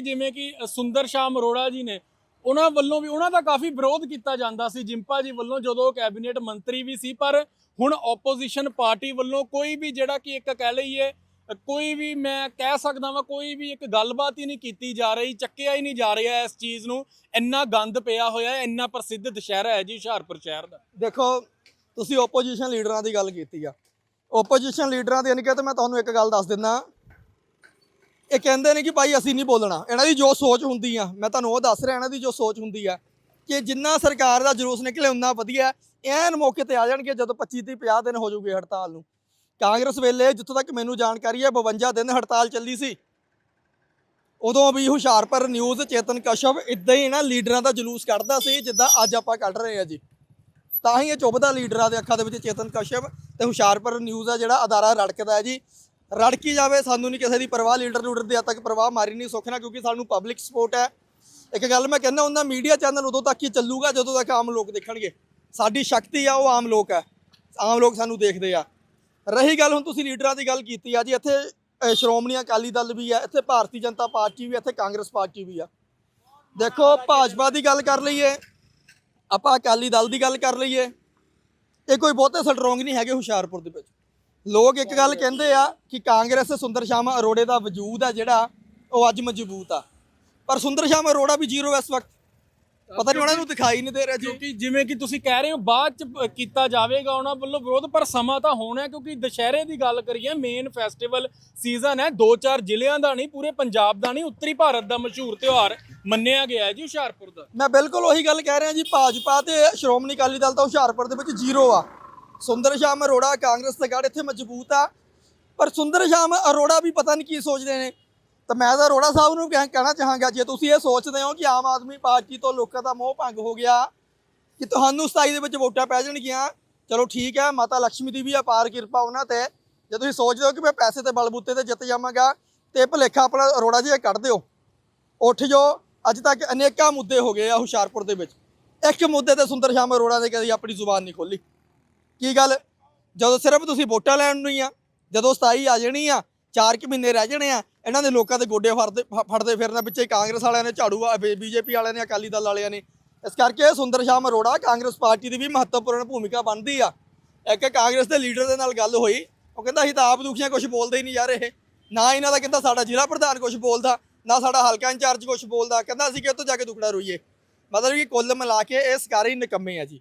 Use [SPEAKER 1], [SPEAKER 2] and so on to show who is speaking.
[SPEAKER 1] ਕਿ ਜਿਵੇਂ ਕਿ ਸੁੰਦਰ ਸ਼ਾਮ ਅਰੋੜਾ ਜੀ ਨੇ, ਉਹਨਾਂ ਵੱਲੋਂ ਵੀ, ਉਹਨਾਂ ਦਾ ਕਾਫੀ ਵਿਰੋਧ ਕੀਤਾ ਜਾਂਦਾ ਸੀ, ਜਿੰਪਾ ਜੀ ਵੱਲੋਂ, ਜਦੋਂ ਉਹ ਕੈਬਨਿਟ ਮੰਤਰੀ ਵੀ ਸੀ, ਪਰ ਹੁਣ ਆਪੋਜੀਸ਼ਨ ਪਾਰਟੀ ਵੱਲੋਂ ਕੋਈ ਵੀ ਜਿਹੜਾ ਕਿ ਇੱਕ ਕਹਿ ਲਈਏ ਕੋਈ ਵੀ ਮੈਂ ਕਹਿ ਸਕਦਾ ਵਾਂ, ਕੋਈ ਵੀ ਇੱਕ ਗੱਲਬਾਤ ਹੀ ਨਹੀਂ ਕੀਤੀ ਜਾ ਰਹੀ, ਚੱਕਿਆ ਹੀ ਨਹੀਂ ਜਾ ਰਿਹਾ ਇਸ ਚੀਜ਼ ਨੂੰ, ਇੰਨਾ ਗੰਦ ਪਿਆ ਹੋਇਆ ਹੈ ਇੰਨਾ ਪ੍ਰਸਿੱਧ ਦੁਸ਼ਹਿਰਾ ਹੈ ਜੀ ਹੁਸ਼ਿਆਰਪੁਰ ਸ਼ਹਿਰ ਦਾ।
[SPEAKER 2] ਦੇਖੋ, ਤੁਸੀਂ ਓਪੋਜੀਸ਼ਨ ਲੀਡਰਾਂ ਦੀ ਗੱਲ ਕੀਤੀ ਆ। ਓਪੋਜੀਸ਼ਨ ਲੀਡਰਾਂ ਦੀ ਅਨਿਕਤ ਮੈਂ ਤੁਹਾਨੂੰ ਇੱਕ ਗੱਲ ਦੱਸ ਦਿੰਦਾ ਇਹ ਕਹਿੰਦੇ ਨੇ ਕਿ ਭਾਈ ਅਸੀਂ ਨਹੀਂ ਬੋਲਣਾ। ਇਹਨਾਂ ਦੀ ਜੋ ਸੋਚ ਹੁੰਦੀ ਆ, ਮੈਂ ਤੁਹਾਨੂੰ ਉਹ ਦੱਸ ਰਿਹਾ, ਇਹਨਾਂ ਦੀ ਜੋ ਸੋਚ ਹੁੰਦੀ ਆ ਕਿ ਜਿੰਨਾ ਸਰਕਾਰ ਦਾ ਜਲੂਸ ਨਿਕਲੇ, ਉਨਾ ਵਧੀਆ। ਐਨ ਮੌਕੇ ਤੇ ਆ ਜਾਣਗੇ ਜਦੋਂ 25 ਤੀਹ 50 ਦਿਨ ਹੋ ਜੂਗੇ ਹੜਤਾਲ ਨੂੰ। ਕਾਂਗਰਸ ਵੇਲੇ ਜਿੱਥੋਂ ਤੱਕ ਮੈਨੂੰ ਜਾਣਕਾਰੀ ਹੈ 52 ਦਿਨ ਹੜਤਾਲ ਚੱਲੀ ਸੀ। ਉਦੋਂ ਵੀ ਹੁਸ਼ਿਆਰਪੁਰ ਨਿਊਜ਼, ਚੇਤਨ ਕਸ਼ਪ ਇਦਾਂ ਹੀ ਨਾ ਲੀਡਰਾਂ ਦਾ ਜਲੂਸ ਕੱਢਦਾ ਸੀ, ਜਿੱਦਾਂ ਅੱਜ ਆਪਾਂ ਕੱਢ ਰਹੇ ਆ ਜੀ। ਤਾਂ ਹੀ ਇਹ ਚੁੱਭਦਾ ਲੀਡਰਾਂ ਦੇ ਅੱਖਾਂ ਦੇ ਵਿੱਚ ਚੇਤਨ ਕਸ਼ਪ ਤੇ ਹੁਸ਼ਿਆਰਪੁਰ ਨਿਊਜ਼ ਆ ਜਿਹੜਾ ਅਦਾਰਾ ਰੜਕਦਾ ਹੈ ਜੀ। ਰੜਕੀ ਜਾਵੇ, ਸਾਨੂੰ ਨਹੀਂ ਕਿਸੇ ਦੀ ਪਰਵਾਹ, ਲੀਡਰ ਲੂਡਰ ਦੀ ਅੱਜ ਤੱਕ ਪਰਵਾਹ ਮਾਰੀ ਨਹੀਂ ਸੁਖਣਾ ਕਿਉਂਕਿ ਸਾਨੂੰ ਪਬਲਿਕ ਸਪੋਰਟ ਹੈ। ਇੱਕ ਗੱਲ ਮੈਂ ਕਹਿੰਦਾ ਹੁੰਦਾ ਮੀਡੀਆ ਚੈਨਲ ਉਦੋਂ ਤੱਕ ਹੀ ਚੱਲੂਗਾ ਜਦੋਂ ਤੱਕ ਆਮ ਲੋਕ ਦੇਖਣਗੇ। ਸਾਡੀ ਸ਼ਕਤੀ ਆ, ਉਹ ਆਮ ਲੋਕ ਹੈ। ਆਮ ਲੋਕ ਸਾਨੂੰ ਦੇਖਦੇ ਆ। ਰਹੀ ਗੱਲ, ਹੁਣ ਤੁਸੀਂ ਲੀਡਰਾਂ ਦੀ ਗੱਲ ਕੀਤੀ ਆ ਜੀ, ਇੱਥੇ ਸ਼੍ਰੋਮਣੀ ਅਕਾਲੀ ਦਲ ਵੀ ਆ, ਇੱਥੇ ਭਾਰਤੀ ਜਨਤਾ ਪਾਰਟੀ ਵੀ ਇੱਥੇ ਕਾਂਗਰਸ ਪਾਰਟੀ ਵੀ ਆ। ਦੇਖੋ, ਭਾਜਪਾ ਦੀ ਗੱਲ ਕਰ ਲਈਏ, ਆਪਾਂ ਅਕਾਲੀ ਦਲ ਦੀ ਗੱਲ ਕਰ ਲਈਏ, ਇਹ ਕੋਈ ਬਹੁਤੇ ਸਟਰੋਂਗ ਨਹੀਂ ਹੈਗੇ ਹੁਸ਼ਿਆਰਪੁਰ ਦੇ ਵਿੱਚ। ਲੋਕ ਇੱਕ ਗੱਲ ਕਹਿੰਦੇ ਆ ਕਿ ਕਾਂਗਰਸ ਸੁੰਦਰ ਸ਼ਾਮ ਅਰੋੜੇ ਦਾ ਵਜੂਦ ਆ ਜਿਹੜਾ ਉਹ ਅੱਜ ਮਜ਼ਬੂਤ ਆ। ਪਰ ਸੁੰਦਰ ਸ਼ਾਮ ਅਰੋੜਾ ਵੀ ਜ਼ੀਰੋ ਇਸ ਵਕਤ। ਪਤਾ ਨਹੀਂ ਉਹਨਾਂ ਨੂੰ ਦਿਖਾਈ ਨਹੀਂ ਦੇ ਰਿਹਾ ਜੀ।
[SPEAKER 1] ਕਿਉਂਕਿ ਜਿਵੇਂ ਕਿ ਤੁਸੀਂ ਕਹਿ ਰਹੇ ਹੋ ਬਾਅਦ ਚ ਕੀਤਾ ਜਾਵੇਗਾ ਉਹਨਾਂ ਵੱਲੋਂ ਵਿਰੋਧ ਪਰ ਸਮਾਂ ਤਾਂ ਹੋਣਾ ਕਿਉਂਕਿ ਦੁਸ਼ਹਿਰੇ ਦੀ ਗੱਲ ਕਰੀਏ ਮੇਨ ਫੈਸਟੀਵਲ ਸੀਜ਼ਨ ਹੈ। ਦੋ ਚਾਰ ਜ਼ਿਲ੍ਹਿਆਂ ਦਾ ਨਹੀਂ ਪੂਰੇ ਪੰਜਾਬ ਦਾ ਨਹੀਂ ਉੱਤਰੀ ਭਾਰਤ ਦਾ ਮਸ਼ਹੂਰ ਤਿਉਹਾਰ ਮੰਨਿਆ ਗਿਆ ਹੈ ਜੀ ਹੁਸ਼ਿਆਰਪੁਰ ਦਾ।
[SPEAKER 2] ਮੈਂ ਬਿਲਕੁਲ ਉਹੀ ਗੱਲ ਕਹਿ ਰਿਹਾ ਜੀ ਭਾਜਪਾ ਤੇ ਸ਼੍ਰੋਮਣੀ ਅਕਾਲੀ ਦਲ ਤਾਂ ਹੁਸ਼ਿਆਰਪੁਰ ਦੇ ਵਿੱਚ ਜ਼ੀਰੋ ਆ। ਸੁੰਦਰ ਸ਼ਾਮ ਅਰੋੜਾ ਕਾਂਗਰਸ ਦੇ ਗੜ ਇੱਥੇ ਮਜ਼ਬੂਤ ਆ। ਪਰ ਸੁੰਦਰ ਸ਼ਾਮ ਅਰੋੜਾ ਵੀ ਪਤਾ ਨਹੀਂ ਕੀ ਸੋਚਦੇ ਨੇ। ਤਾਂ ਮੈਂ ਤਾਂ ਅਰੋੜਾ ਸਾਹਿਬ ਨੂੰ ਕਹਿ- ਕਹਿਣਾ ਚਾਹਾਂਗਾ, ਜੇ ਤੁਸੀਂ ਇਹ ਸੋਚਦੇ ਹੋ ਕਿ ਆਮ ਆਦਮੀ ਪਾਰਟੀ ਤੋਂ ਲੋਕਾਂ ਦਾ ਮੋਹ ਭੰਗ ਹੋ ਗਿਆ, ਕਿ ਤੁਹਾਨੂੰ 27 ਦੇ ਵਿੱਚ ਵੋਟਾਂ ਪੈ ਜਾਣਗੀਆਂ, ਚਲੋ ਠੀਕ ਹੈ, ਮਾਤਾ ਲక్ష్ਮੀ ਦੀ ਵੀ ਅਪਾਰ ਕਿਰਪਾ ਉਹਨਾਂ ਤੇ। ਜੇ ਤੁਸੀਂ ਸੋਚਦੇ ਹੋ ਕਿ ਮੈਂ ਪੈਸੇ ਤੇ ਬਲਬੂਤੇ ਤੇ ਜਿੱਤ ਜਾਵਾਂਗਾ, ਤੇ ਭਲੇਖਾ ਆਪਣਾ ਅਰੋੜਾ ਜੀ ਕੱਢ ਦਿਓ। ਉੱਠ ਜੋ ਅੱਜ ਤੱਕ ਅਨੇਕਾਂ ਮੁੱਦੇ ਹੋ ਗਏ ਆ ਹੁਸ਼ਿਆਰਪੁਰ ਦੇ ਵਿੱਚ। ਇੱਕ ਮੁੱਦੇ ਤੇ ਸੁੰਦਰ ਸ਼ਾਮ ਅਰੋੜਾ ਨੇ ਕਦੀ ਆਪਣੀ ਜ਼ੁਬਾਨ ਨਹੀਂ ਖੋਲੀ ਕੀ ਗੱਲ? ਜਦੋਂ ਸਿਰਫ ਤੁਸੀਂ ਵੋਟਾਂ ਲੈਣ ਨੂੰ ਹੀ ਆ, ਜਦੋਂ 27 ਆ ਜਾਣੀ ਆ 4 ਕਿ ਮਹੀਨੇ ਰਹਿ ਜਾਣੇ ਆ, ਇਹਨਾਂ ਦੇ ਲੋਕਾਂ ਦੇ ਗੋਡੇ ਫੜਦੇ ਫੜਦੇ ਫਿਰਨਾ ਪਿੱਛੇ ਕਾਂਗਰਸ ਵਾਲਿਆਂ ਨੇ, ਝਾੜੂ ਬੀਜੇਪੀ ਵਾਲਿਆਂ ਨੇ, ਅਕਾਲੀ ਦਲ ਵਾਲਿਆਂ ਨੇ। ਇਸ ਕਰਕੇ ਸੁੰਦਰ ਸ਼ਾਮ ਅਰੋੜਾ ਕਾਂਗਰਸ ਪਾਰਟੀ ਦੀ ਵੀ ਮਹੱਤਵਪੂਰਨ ਭੂਮਿਕਾ ਬਣਦੀ ਆ। ਇੱਕ ਕਾਂਗਰਸ ਦੇ ਲੀਡਰ ਦੇ ਨਾਲ ਗੱਲ ਹੋਈ, ਉਹ ਕਹਿੰਦਾ ਅਸੀਂ ਤਾਂ ਆਪ ਦੁਖੀਆਂ ਕੁਝ ਬੋਲਦੇ ਹੀ ਨਹੀਂ ਯਾਰ ਇਹ। ਨਾ ਇਹਨਾਂ ਦਾ ਕਹਿੰਦਾ ਸਾਡਾ ਜ਼ਿਲ੍ਹਾ ਪ੍ਰਧਾਨ ਕੁਝ ਬੋਲਦਾ, ਨਾ ਸਾਡਾ ਹਲਕਾ ਇੰਚਾਰਜ ਕੁਝ ਬੋਲਦਾ, ਕਹਿੰਦਾ ਅਸੀਂ ਕਿਤੋਂ ਜਾ ਕੇ ਦੁਖੜਾ ਰੋਈਏ? ਮਤਲਬ ਕਿ ਕੁੱਲ ਮਿਲਾ ਕੇ ਇਹ ਸਰਕਾਰੀ ਨਿਕੰਮੇ ਆ ਜੀ।